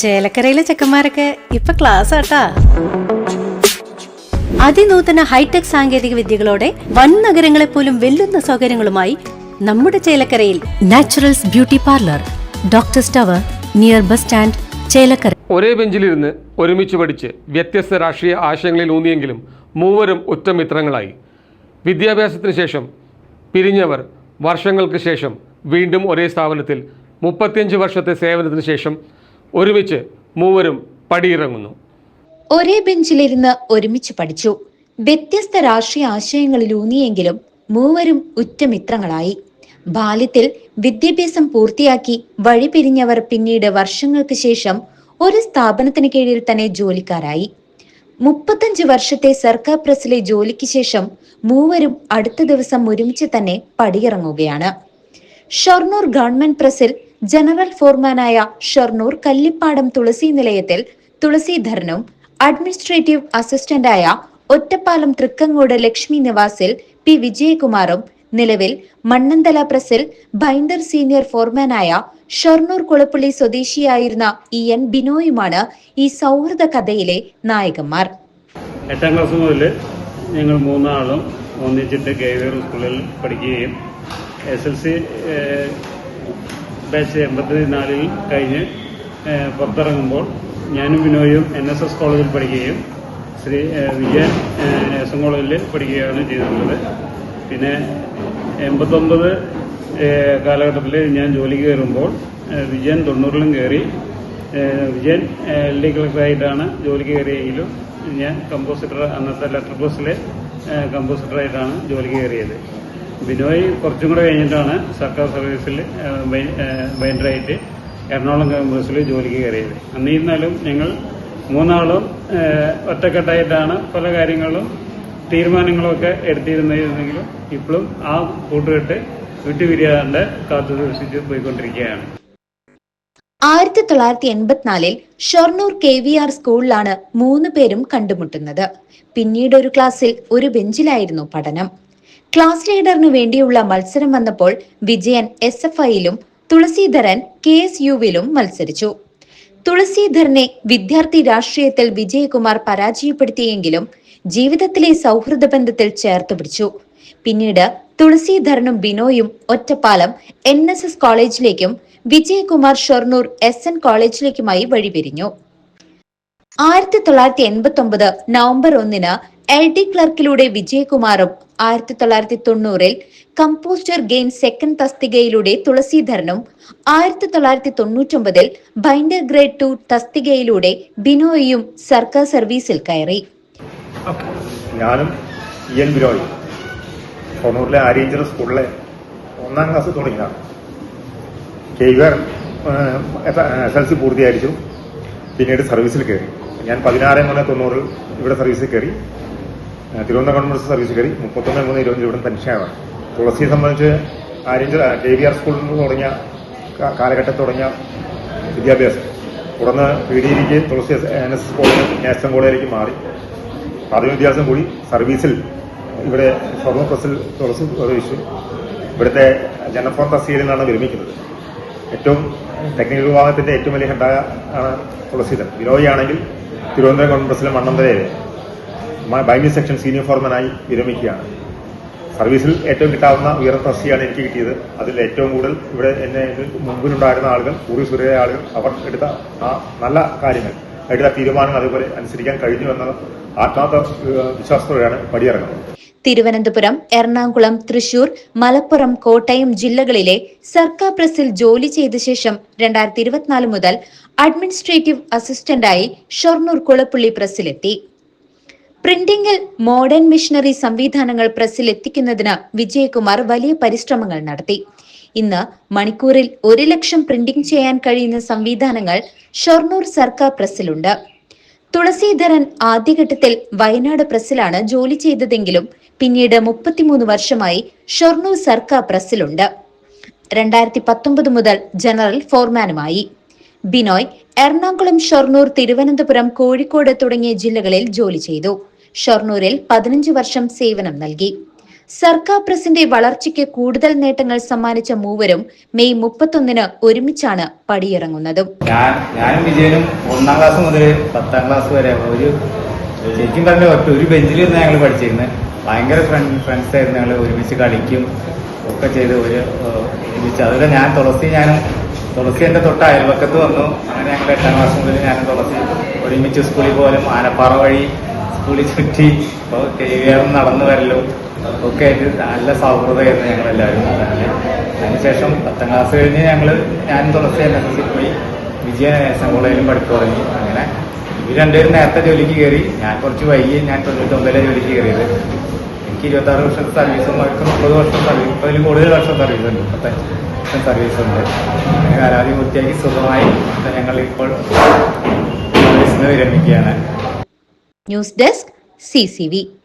ചേലക്കരയിലെ ചെക്കന്മാരൊക്കെ ഇപ്പൊ ക്ലാസ് ആട്ടാ. അതിനൂതന ഹൈടെക് സാങ്കേതിക വിദ്യകളോടെ വൻ നഗരങ്ങളെ പോലും വെല്ലുന്ന സൗകര്യങ്ങളുമായി നമ്മുടെ ചേലക്കരയിൽ naturals beauty parlour doctor tower near bus stand Chelakkara. ഒരേ ബെഞ്ചിലിരുന്ന് ഒരുമിച്ച് പഠിച്ച് വ്യത്യസ്ത രാഷ്ട്രീയ ആശയങ്ങളിൽ ഊന്നിയെങ്കിലും മൂവരും ഒറ്റ മിത്രങ്ങളായി. വിദ്യാഭ്യാസത്തിന് ശേഷം പിരിഞ്ഞവർ വർഷങ്ങൾക്ക് ശേഷം വീണ്ടും ഒരേ സ്ഥാപനത്തിൽ മുപ്പത്തിയഞ്ച് വർഷത്തെ സേവനത്തിന് ശേഷം ഒരുമിച്ച് മൂവരും പടിയിറങ്ങുന്നു. ഒരേ ബെഞ്ചിലിരുന്ന് ഒരുമിച്ച് പഠിച്ചു. വ്യത്യസ്ത രാഷ്ട്രീയ ആശയങ്ങളിലൂന്നിയെങ്കിലും മൂവരും ഉറ്റമിത്രങ്ങളായി. ബാല്യത്തിൽ വിദ്യാഭ്യാസം പൂർത്തിയാക്കി വഴിപിരിഞ്ഞവർ പിന്നീട് വർഷങ്ങൾക്ക് ശേഷം ഒരു സ്ഥാപനത്തിന് കീഴിൽ തന്നെ ജോലിക്കാരായി. മുപ്പത്തഞ്ച് വർഷത്തെ സർക്കാർ പ്രസിലെ ജോലിക്ക് ശേഷം മൂവരും അടുത്ത ദിവസം ഒരുമിച്ച് തന്നെ പടിയിറങ്ങുകയാണ്. ഷൊർണൂർ ഗവൺമെന്റ് പ്രസിൽ ജനറൽ ഫോർമാനായ ഷൊർണൂർ കല്ലിപ്പാടം തുളസി നിലയത്തിൽ തുളസീധരനും അഡ്മിനിസ്ട്രേറ്റീവ് അസിസ്റ്റന്റായ ഒറ്റപ്പാലം തൃക്കങ്ങോട് ലക്ഷ്മി നിവാസിൽ പി വിജയകുമാറും നിലവിൽ മണ്ണന്തല പ്രസിൽ ബൈൻഡർ സീനിയർ ഫോർമാനായ ഷൊർണൂർ കുളപ്പള്ളി സ്വദേശിയായിരുന്ന ഇ എൻ ബിനോയുമാണ് ഈ സൗഹൃദ കഥയിലെ നായകന്മാർ. എട്ടാം ക്ലാസ് മുതൽ ഞങ്ങൾ മൂന്നാളും ഒന്നിച്ചിട്ട് ഗേവിയർ സ്കൂളിൽ പഠിക്കുകയും എസ് എൽ സി ബാച്ച് എൺപത്തി നാലിൽ കഴിഞ്ഞ് പുറത്തിറങ്ങുമ്പോൾ ഞാനും വിനോയും എൻ എസ് എസ് കോളേജിൽ പഠിക്കുകയും ശ്രീ വിജയൻ എസ് എം കോളേജിൽ പഠിക്കുകയാണ് ചെയ്തിട്ടുള്ളത്. പിന്നെ എൺപത്തൊമ്പത് കാലഘട്ടത്തിൽ ഞാൻ ജോലിക്ക് കയറുമ്പോൾ വിജയൻ തൊണ്ണൂറിലും കയറി വിജയൻ എൽ ഡി കളക്ടറായിട്ടാണ് ജോലിക്ക് കയറിയെങ്കിലും ഞാൻ കമ്പോസിറ്റർ അന്നത്തെ ലെറ്റർ ബോക്സിലെ കമ്പോസിറ്ററായിട്ടാണ് ജോലിക്ക് കയറിയത്. ബിനോയ് കുറച്ചും കൂടെ കഴിഞ്ഞിട്ടാണ് സർക്കാർ സർവീസിൽ ബൈൻഡറായിട്ട് എറണാകുളം ക്യാമ്പസിൽ ജോലിക്ക് കയറിയത്. അന്നിരുന്നാലും ഞങ്ങൾ മൂന്നാളും ഒറ്റക്കെട്ടായിട്ടാണ് പല കാര്യങ്ങളും തീരുമാനങ്ങളൊക്കെ എടുത്തിരുന്നെങ്കിലും ഇപ്പോഴും ആ കൂട്ടുകെട്ട് വിട്ടുപിരിയാണ്ട് കാത്തു സൂക്ഷിച്ച് പോയിക്കൊണ്ടിരിക്കുകയാണ്. ആയിരത്തി തൊള്ളായിരത്തി എൺപത്തിനാലിൽ ഷൊർണൂർ കെ വി ആർ സ്കൂളിലാണ് മൂന്ന് പേരും കണ്ടുമുട്ടുന്നത്. പിന്നീട് ഒരു ക്ലാസ്സിൽ ഒരു ബെഞ്ചിലായിരുന്നു പഠനം. ക്ലാസ് ലീഡറിനു വേണ്ടിയുള്ള മത്സരം വന്നപ്പോൾ വിജയൻ എസ് എഫ് ഐയിലും തുളസീധരൻ കെ എസ് യുവിലും മത്സരിച്ചു. തുളസീധരനെ വിദ്യാർത്ഥി രാഷ്ട്രീയത്തിൽ വിജയകുമാർ പരാജയപ്പെടുത്തിയെങ്കിലും ജീവിതത്തിലെ സൗഹൃദ ബന്ധത്തിൽ ചേർത്ത് പിടിച്ചു. പിന്നീട് തുളസീധരനും ബിനോയും ഒറ്റപ്പാലം എൻ എസ് എസ് കോളേജിലേക്കും വിജയകുമാർ ഷൊർണൂർ എസ് എൻ കോളേജിലേക്കുമായി വഴിപിരിഞ്ഞു. ആയിരത്തി തൊള്ളായിരത്തി എൺപത്തി ഒമ്പത് നവംബർ ഒന്നിന് എൽ ഡി ക്ലർക്കിലൂടെ വിജയകുമാറും ആയിരത്തി തൊള്ളായിരത്തി തൊണ്ണൂറിൽ കമ്പോസ്റ്റർ ഗെയിൻ സെക്കൻഡ് തസ്തികയിലൂടെ തുളസീധരനും ആയിരത്തി തൊള്ളായിരത്തി തൊണ്ണൂറ്റൊമ്പതിൽ ബൈൻഡർ ഗ്രേഡ് ടു തസ്തികയിലൂടെ ബിനോയിയും സർക്കാർ സർവീസിൽ കയറി. ഞാനും സ്കൂളിലെ ഒന്നാം ക്ലാസ് തുടങ്ങിയതാണ് പൂർത്തീകരിച്ചു പിന്നീട് സർവീസിൽ കയറി. ഞാൻ പതിനാറ് മൂന്ന് തൊണ്ണൂറിൽ ഇവിടെ സർവീസിൽ കയറി. തിരുവനന്തപുരം ഗവൺമെന്റ് സർവീസ് കയറി മുപ്പത്തൊന്ന് മൂന്ന് ഇരുപത്തഞ്ച് ഇവിടെ പെൻഷനാണ് തുളസിയെ സംബന്ധിച്ച് ആര്യഞ്ചർ കെ വി ആർ സ്കൂളിൽ നിന്ന് തുടങ്ങിയ കാലഘട്ടം തുടങ്ങിയ വിദ്യാഭ്യാസം. തുടർന്ന് പി ഡിയിലേക്ക് Tulasi N S college national കോളേജിലേക്ക് മാറി. പ്രാഥമിക വിദ്യാഭ്യാസം കൂടി സർവീസിൽ ഇവിടെ സ്വർണ പ്രസിൽ തുളസി പ്രവേശിച്ചു. ഇവിടുത്തെ ജനഫോൺ തസ്തികയിൽ നിന്നാണ് വിരമിക്കുന്നത്. ഏറ്റവും ടെക്നിക്കൽ വിഭാഗത്തിന്റെ ഏറ്റവും വലിയ ഹെഡായ ആണ് തുളസീധരൻ. വിനോദിയാണെങ്കിൽ തിരുവനന്തപുരം കോൺഗ്രസിലെ മണ്ണന്തലയിലെ ബൈൻഡിംഗ് സെക്ഷൻ സീനിയർ ഫോർമാനായി വിരമിക്കുകയാണ്. സർവീസിൽ ഏറ്റവും കിട്ടാവുന്ന ഉയർന്ന തസ്തിയാണ് എനിക്ക് കിട്ടിയത്. അതിൽ ഏറ്റവും കൂടുതൽ ഇവിടെ എന്നെ മുമ്പിലുണ്ടായിരുന്ന ആളുകൾ കൂറി സുരയായ ആളുകൾ അവർ എടുത്ത ആ നല്ല കാര്യങ്ങൾ എടുത്ത തീരുമാനങ്ങൾ അതുപോലെ അനുസരിക്കാൻ കഴിഞ്ഞു എന്ന ആത്മാർത്ഥ വിശ്വാസത്തോടെയാണ് പടിയിറങ്ങുന്നത്. തിരുവനന്തപുരം എറണാകുളം തൃശൂർ മലപ്പുറം കോട്ടയം ജില്ലകളിലെ സർക്കാർ പ്രസിൽ ജോലി ചെയ്ത ശേഷം രണ്ടായിരത്തി ഇരുപത്തിനാല് മുതൽ അഡ്മിനിസ്ട്രേറ്റീവ് അസിസ്റ്റന്റായി ഷൊർണൂർ കുളപ്പുള്ളി പ്രസിലെത്തി. പ്രിന്റിംഗിൽ മോഡേൺ മിഷനറി സംവിധാനങ്ങൾ പ്രസ്സിൽ എത്തിക്കുന്നതിന് വിജയകുമാർ വലിയ പരിശ്രമങ്ങൾ നടത്തി. ഇന്ന് മണിക്കൂറിൽ ഒരു ലക്ഷം പ്രിന്റിംഗ് ചെയ്യാൻ കഴിയുന്ന സംവിധാനങ്ങൾ ഷൊർണൂർ സർക്കാർ പ്രസ്സിലുണ്ട്. തുളസീധരൻ ആദ്യഘട്ടത്തിൽ വയനാട് പ്രസ്സിലാണ് ജോലി ചെയ്തതെങ്കിലും പിന്നീട് മുപ്പത്തിമൂന്ന് വർഷമായി ഷൊർണൂർ സർക്കാർ പ്രസ്സിലുണ്ട്. രണ്ടായിരത്തി പത്തൊമ്പത് മുതൽ ജനറൽ ഫോർമാനുമായി. ബിനോയ് എറണാകുളം ഷൊർണൂർ തിരുവനന്തപുരം കോഴിക്കോട് തുടങ്ങിയ ജില്ലകളിൽ ജോലി ചെയ്തു. ഷൊർണൂരിൽ പതിനഞ്ച് വർഷം സേവനം നൽകി. സർക്കാർ പ്രസിന്റെ വളർച്ചയ്ക്ക് കൂടുതൽ നേട്ടങ്ങൾ സമ്മാനിച്ച മൂവരും മെയ് മുപ്പത്തൊന്നിന് ഒരുമിച്ചാണ് പടിയിറങ്ങുന്നതും. ഞാൻ ഞാനും വിജയനും ഒന്നാം ക്ലാസ് മുതൽ പത്താം ക്ലാസ് വരെ ഒരു ശരിക്കും പറഞ്ഞ ഒറ്റ ഒരു ബെഞ്ചിലിരുന്ന് ഞങ്ങൾ പഠിച്ചിരുന്നത് ഭയങ്കര ഫ്രണ്ട് ഫ്രണ്ട്സ് ആയിരുന്നു ഞങ്ങൾ ഒരുമിച്ച് കളിക്കും ഒക്കെ ചെയ്ത് ഒരു ഒരുമിച്ച്. അതുപോലെ ഞാൻ തുളസി ഞാനും തുളസി എന്റെ തൊട്ട് അയൽവക്കത്ത് വന്നു. അങ്ങനെ ഞങ്ങൾ എട്ടാം ക്ലാസ് മുതൽ ഞാനും തുളസി ഒരുമിച്ച് സ്കൂളിൽ പോലും ആനപ്പാറ വഴി സ്കൂളിൽ ചുറ്റി ഇപ്പോൾ കെവിയാറും നടന്നു വരലും ഒക്കെ ആയിട്ട് നല്ല സൗഹൃദമായിരുന്നു ഞങ്ങളെല്ലാവരും. അതിനുശേഷം പത്താം ക്ലാസ് കഴിഞ്ഞ് ഞങ്ങൾ ഞാൻ തുളസി എൻ എസ് എസ് പോയി വിജയ നേഴ്സിംഗ് കോളേജിലും പഠിച്ചു തുടങ്ങി. അങ്ങനെ ഇവർ രണ്ടുപേരും നേരത്തെ ജോലിക്ക് കയറി. ഞാൻ കുറച്ച് വൈകി ഞാൻ തൊണ്ണൂറ്റൊമ്പതിലെ ജോലിക്ക് കയറിയത്. എനിക്ക് ഇരുപത്താറ് വർഷം സർവീസും അവർക്ക് മുപ്പത് വർഷം സർവീസ് അതിൽ കൂടുതൽ വർഷം സർവീസ് ഉണ്ട്. മുപ്പത്തഞ്ച് വർഷം സർവീസ് ഉണ്ട്. അങ്ങനെ കാലാവധി പൂർത്തിയാക്കി സുഖമായി. ഞങ്ങൾ ഇപ്പോൾ വിരമിക്കുകയാണ്. News desk C